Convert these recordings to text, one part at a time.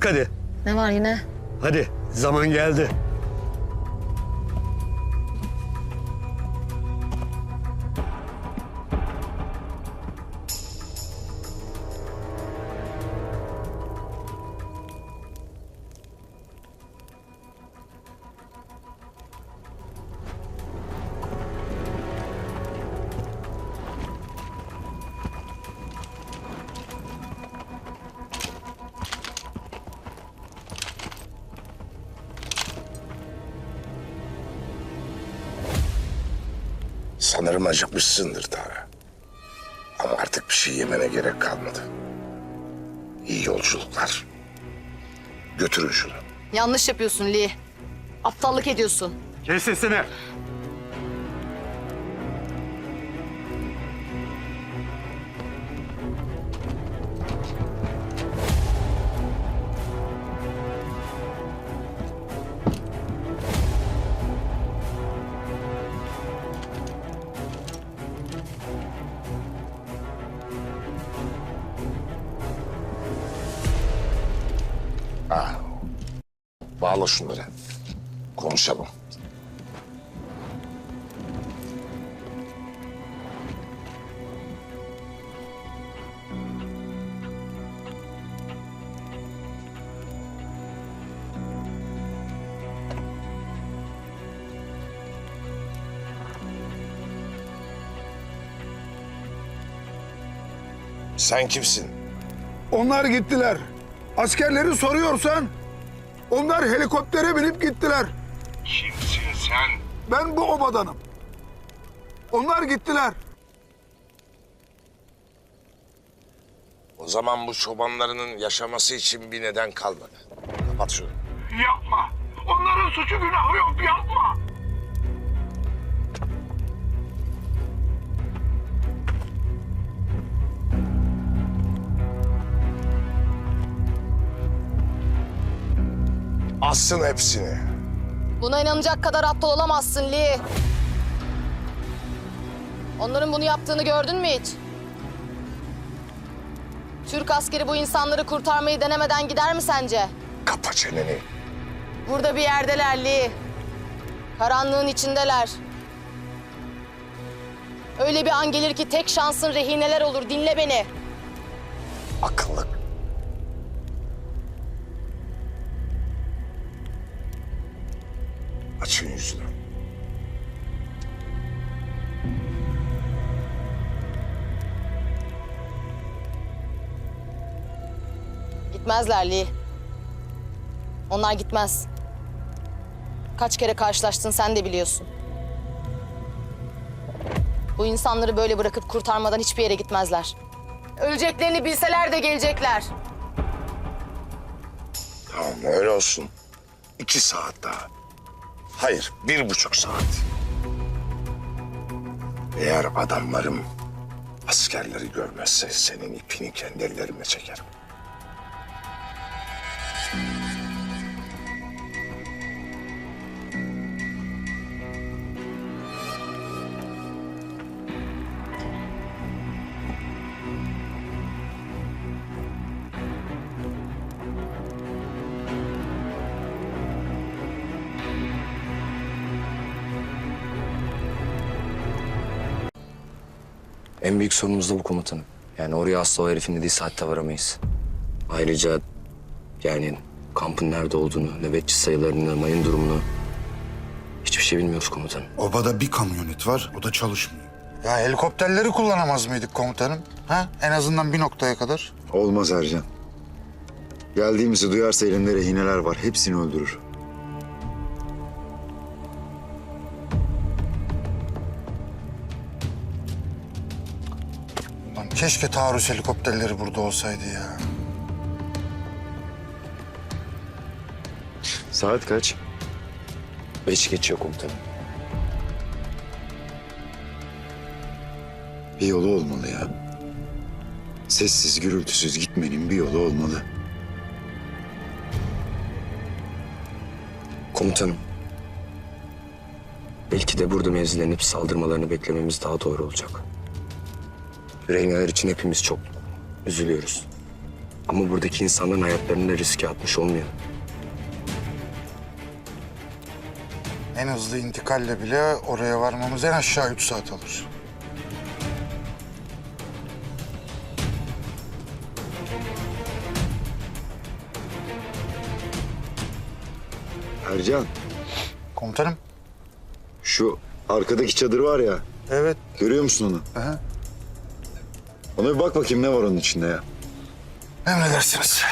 kalk hadi. Ne var yine? Hadi zaman geldi. Acıkmışsındır Tara. Ama artık bir şey yemene gerek kalmadı. İyi yolculuklar. Götürün şunu. Yanlış yapıyorsun Lee. Aptallık ediyorsun. Kes sesini. Bağla şunları. Konuşalım. Sen kimsin? Onlar gittiler. Askerleri soruyorsan onlar helikoptere binip gittiler. Kimsin sen? Ben bu obadanım. Onlar gittiler. O zaman bu çobanlarının yaşaması için bir neden kalmadı. Kapat şunu. Yapma. Onların suçu günahı yok yapma. Assın hepsini. Buna inanacak kadar aptal olamazsın Lee. Onların bunu yaptığını gördün mü hiç? Türk askeri bu insanları kurtarmayı denemeden gider mi sence? Kapa çeneni. Burada bir yerdeler Lee. Karanlığın içindeler. Öyle bir an gelir ki tek şansın rehineler olur. Dinle beni. Akıllı. Gitmezler Lee. Onlar gitmez. Kaç kere karşılaştın sen de biliyorsun. Bu insanları böyle bırakıp kurtarmadan hiçbir yere gitmezler. Öleceklerini bilseler de gelecekler. Tamam öyle olsun. İki saat daha. Hayır bir buçuk saat. Eğer adamlarım askerleri görmezse senin ipini kendi ellerime çekerim. En büyük sorunumuz da bu komutanım. Yani oraya asla o herifin dediği saatte varamayız. Ayrıca yani kampın nerede olduğunu, nöbetçi sayılarını, mayın durumunu hiçbir şey bilmiyoruz komutanım. Obada bir kamyonet var, o da çalışmıyor. Ya helikopterleri kullanamaz mıydık komutanım? Ha? En azından bir noktaya kadar. Olmaz Ercan. Geldiğimizi duyarsa elinde rehineler var, hepsini öldürür. Keşke taarruz helikopterleri burada olsaydı ya. Saat kaç? Beş geçiyor komutanım. Bir yolu olmalı ya. Sessiz, gürültüsüz gitmenin bir yolu olmalı. Komutanım. Belki de burada mevzilenip saldırmalarını beklememiz daha doğru olacak. Rehineler için hepimiz çok üzülüyoruz. Ama buradaki insanların hayatlarını da riske atmış olmuyor. En hızlı intikalle bile oraya varmamız en aşağı üç saat alır. Ercan, Komutanım. şu arkadaki çadır var ya, Evet. görüyor musun onu? Aha. Ona bir bak bakayım ne var onun içinde ya. Emredersiniz.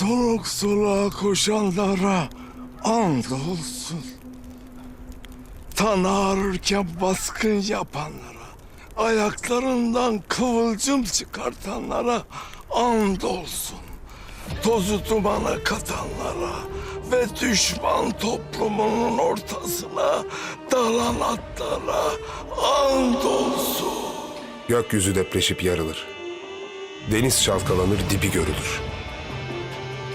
Soluk soluğa koşanlara and olsun. Tan ağrırken baskın yapanlara, ayaklarından kıvılcım çıkartanlara and olsun. Tozu dumana katanlara ve düşman toplumunun ortasına dalan atlara and olsun. Gökyüzü depreşip yarılır. Deniz çalkalanır, dibi görülür.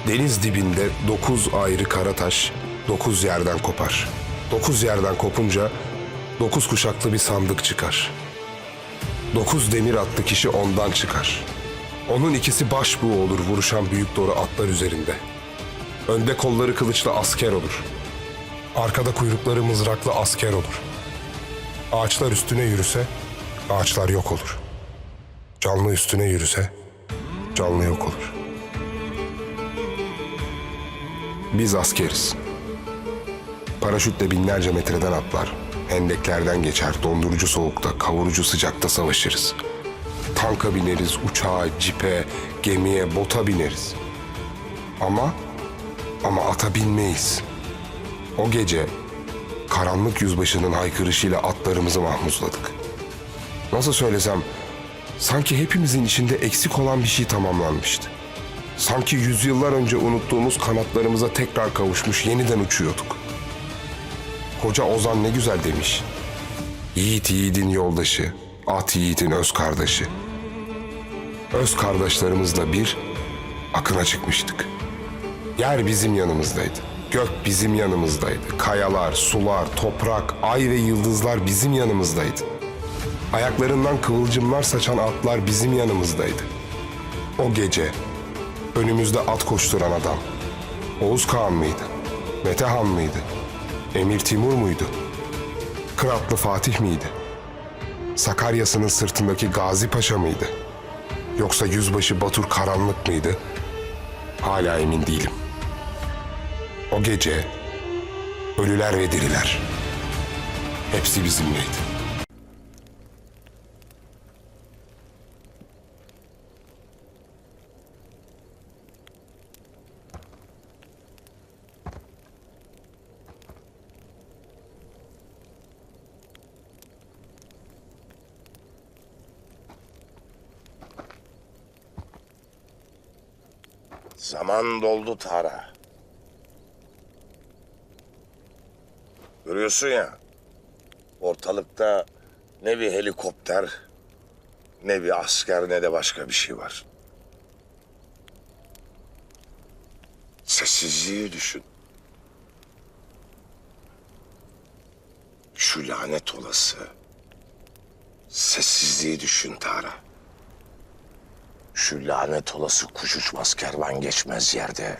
Deniz dibinde dokuz ayrı kara taş dokuz yerden kopar. Dokuz yerden kopunca dokuz kuşaklı bir sandık çıkar. Dokuz demir atlı kişi ondan çıkar. Onun ikisi başbuğ olur vuruşan büyük doğru atlar üzerinde. Önde kolları kılıçlı asker olur. Arkada kuyrukları mızraklı asker olur. Ağaçlar üstüne yürüse ağaçlar yok olur. Canlı üstüne yürüse canlı yok olur. Biz askeriz. Paraşütle binlerce metreden atlar. Hendeklerden geçer, dondurucu soğukta, kavurucu sıcakta savaşırız. Tanka bineriz, uçağa, cipe, gemiye, bota bineriz. Ama, ama ata binmeyiz. O gece karanlık yüzbaşının haykırışıyla atlarımızı mahmuzladık. Nasıl söylesem, sanki hepimizin içinde eksik olan bir şey tamamlanmıştı. Sanki yüzyıllar önce unuttuğumuz kanatlarımıza tekrar kavuşmuş, yeniden uçuyorduk. Koca Ozan ne güzel demiş. Yiğit yiğidin yoldaşı, at yiğidin öz kardeşi. Öz kardeşlerimizle bir akına çıkmıştık. Yer bizim yanımızdaydı. Gök bizim yanımızdaydı. Kayalar, sular, toprak, ay ve yıldızlar bizim yanımızdaydı. Ayaklarından kıvılcımlar saçan atlar bizim yanımızdaydı. O gece önümüzde at koşturan adam. Oğuz Kağan mıydı? Metehan mıydı? Emir Timur muydu? Kıratlı Fatih miydi? Sakarya'sının sırtındaki Gazi Paşa mıydı? Yoksa yüzbaşı Batur Karanlık mıydı? Hala emin değilim. O gece ölüler ve diriler hepsi bizimleydi. Zaman doldu Tara. Görüyorsun ya, ortalıkta ne bir helikopter, ne bir asker, ne de başka bir şey var. Sessizliği düşün. Şu lanet olası sessizliği düşün Tara. Şu lanet olası kuş uçmaz kervan geçmez yerde.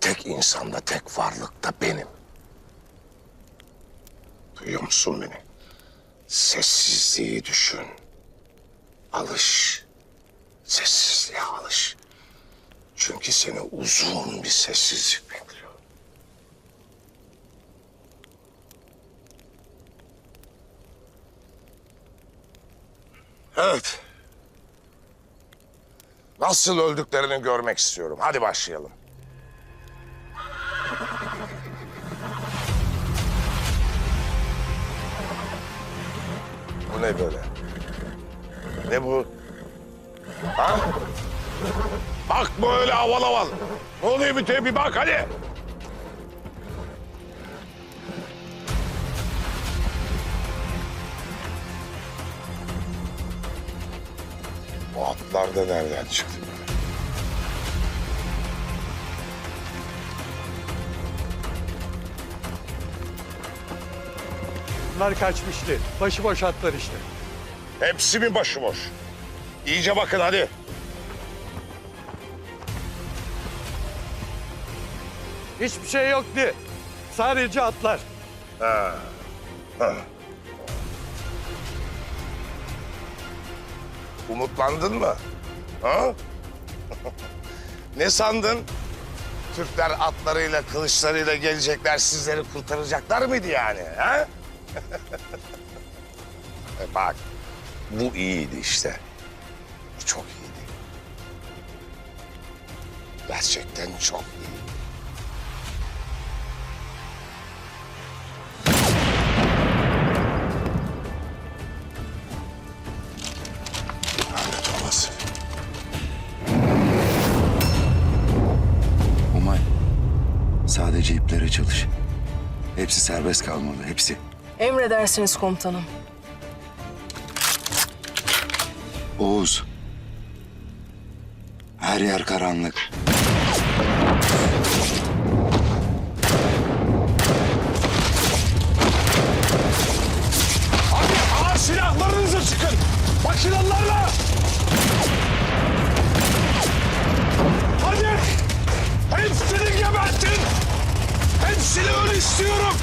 Tek insanda, tek varlıkta benim. Duyuyor musun beni? Sessizliği düşün. Alış. Sessizliğe alış. Çünkü seni uzun bir sessizlik bekliyor. Evet. Nasıl öldüklerini görmek istiyorum. Hadi başlayalım. Bey böyle? Ne bu? Ha? Bak böyle aval aval. Ne oluyor bir bak hadi. Bu atlar da nereden çıktı böyle? Bunlar kaçmıştı. Başıboş atlar işte. Hepsi mi başıboş? İyice bakın hadi. Hiçbir şey yoktu. Sadece atlar. Umutlandın mı? Ha? ne sandın? Türkler atlarıyla, kılıçlarıyla gelecekler, sizleri kurtaracaklar mıydı yani? Ha? E Bak, bu iyiydi işte. Bu çok iyiydi. Gerçekten çok iyi. Çalış. Hepsi serbest kalmalı, hepsi. Emredersiniz komutanım. Oğuz. Her yer karanlık. Ağır silahlarınızı çıkın. Makinalarla. Hadi. Hepsini gebertin. Öl istiyorum.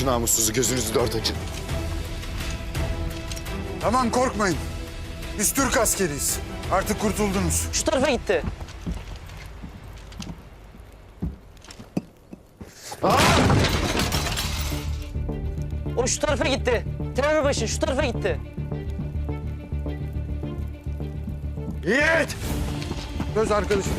Şu namussuzu, gözünüzü dört açın. Tamam korkmayın. Biz Türk askeriyiz. Artık kurtuldunuz. Şu tarafa gitti. O şu tarafa gitti. Terörbaşı şu tarafa gitti. Yiğit! Göz arkadaşım.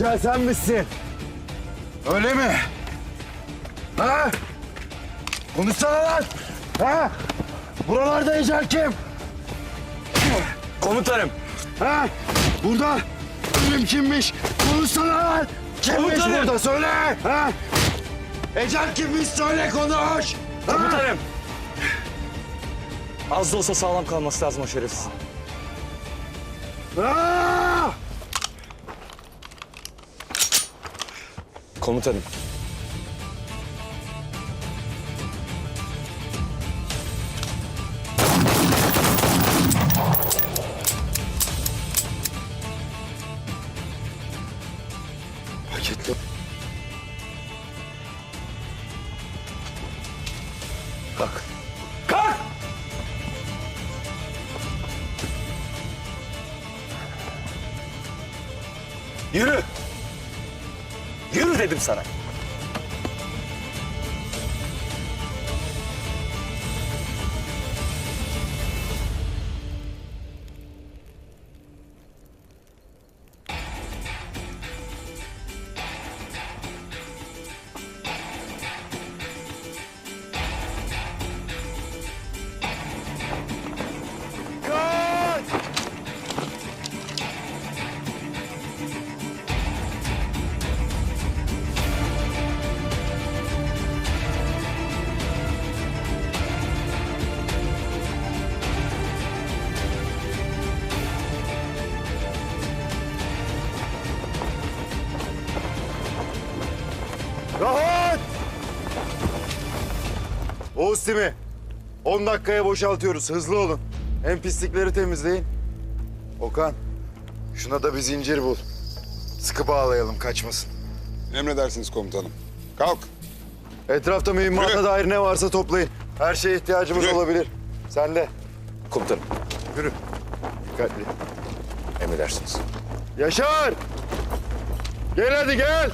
Ecel sen misin? Öyle mi? Ha? Konuşsana lan! Ha? Buralarda Ecel kim? Komutanım. Ha? Burada ölüm kimmiş? Konuşsana lan! Kimmiş burada söyle! Ha? Ecel kimmiş söyle konuş! Komutanım. Az da olsa sağlam kalması lazım o şerefsiz. Ha? Komutanım. Paketli. Kalk. Kalk! Yürü. Dedim sana. Timi. 10 dakikaya boşaltıyoruz. Hızlı olun. Hem pislikleri temizleyin. Okan. Şuna da bir zincir bul. Sıkı bağlayalım kaçmasın. Emredersiniz komutanım. Kalk. Etrafta mühimmata Yürü. dair ne varsa toplayın. Her şeye ihtiyacımız Yürü. olabilir. Sen de. Komutanım Yürü. Dikkatli. emredersiniz. Yaşar! Gel hadi gel.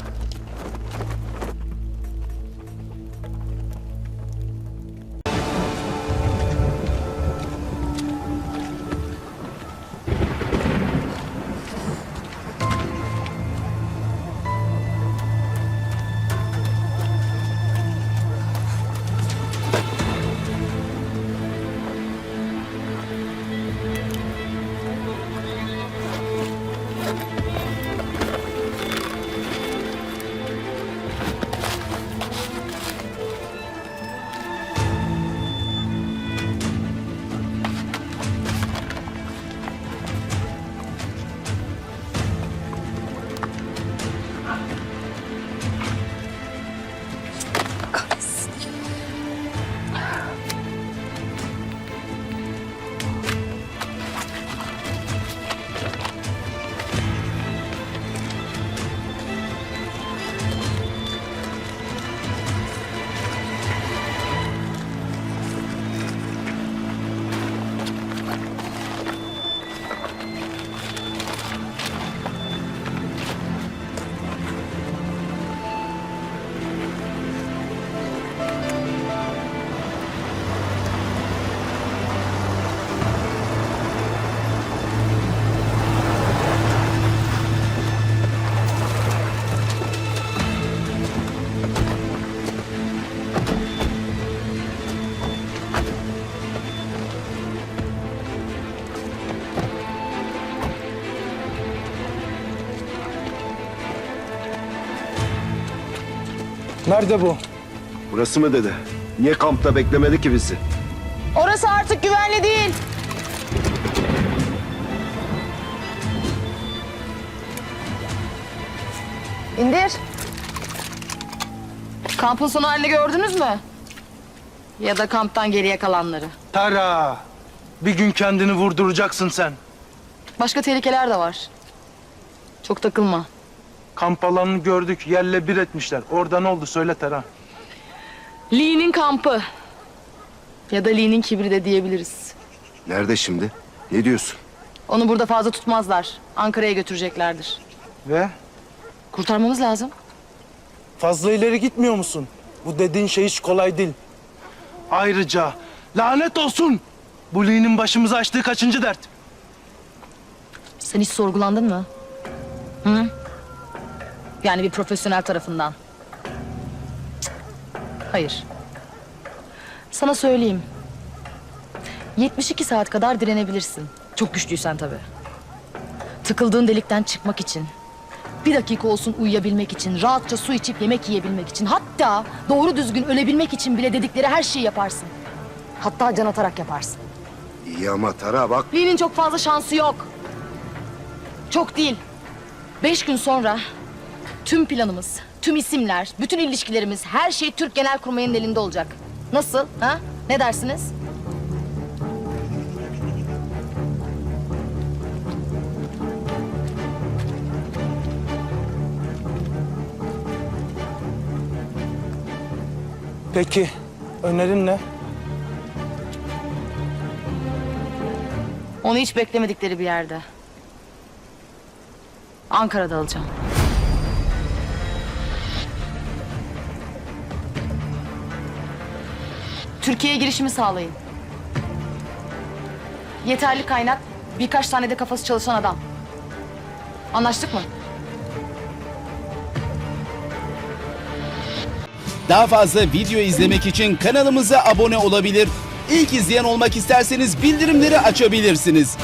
Nerede bu? Burası mı dede? Niye kampta beklemedi ki bizi? Orası artık güvenli değil. İndir. Kampın son halini gördünüz mü? Ya da kamptan geriye kalanları. Tara. Bir gün kendini vurduracaksın sen. Başka tehlikeler de var. Çok takılma. Kamp alanını gördük. Yerle bir etmişler. Orada ne oldu söyle Tara. Lee'nin kampı. Ya da Lee'nin kibri de diyebiliriz. Nerede şimdi? Ne diyorsun? Onu burada fazla tutmazlar. Ankara'ya götüreceklerdir. Ve Kurtarmamız lazım. fazla ileri gitmiyor musun? Bu dediğin şey hiç kolay değil. Ayrıca lanet olsun. Bu Lee'nin başımıza açtığı kaçıncı dert? Sen hiç sorgulandın mı? Hı? Yani bir profesyonel tarafından. Cık. Hayır. Sana söyleyeyim. 72 saat kadar direnebilirsin. Çok güçlüysen tabii. Tıkıldığın delikten çıkmak için. Bir dakika olsun uyuyabilmek için, rahatça su içip yemek yiyebilmek için. Hatta doğru düzgün ölebilmek için bile dedikleri her şeyi yaparsın. Hatta can atarak yaparsın. İyi ama Tara bak. Lee'nin çok fazla şansı yok. Çok değil. Beş gün sonra tüm planımız, tüm isimler, bütün ilişkilerimiz, her şey Türk Genelkurmay'ın elinde olacak. Nasıl? Ha? Ne dersiniz? Peki önerin ne? Onu hiç beklemedikleri bir yerde. Ankara'da alacağım. Türkiye'ye girişimi sağlayın. Yeterli kaynak, birkaç tane de kafası çalışan adam. Anlaştık mı? Daha fazla video izlemek için kanalımıza abone olabilir. İlk izleyen olmak isterseniz bildirimleri açabilirsiniz.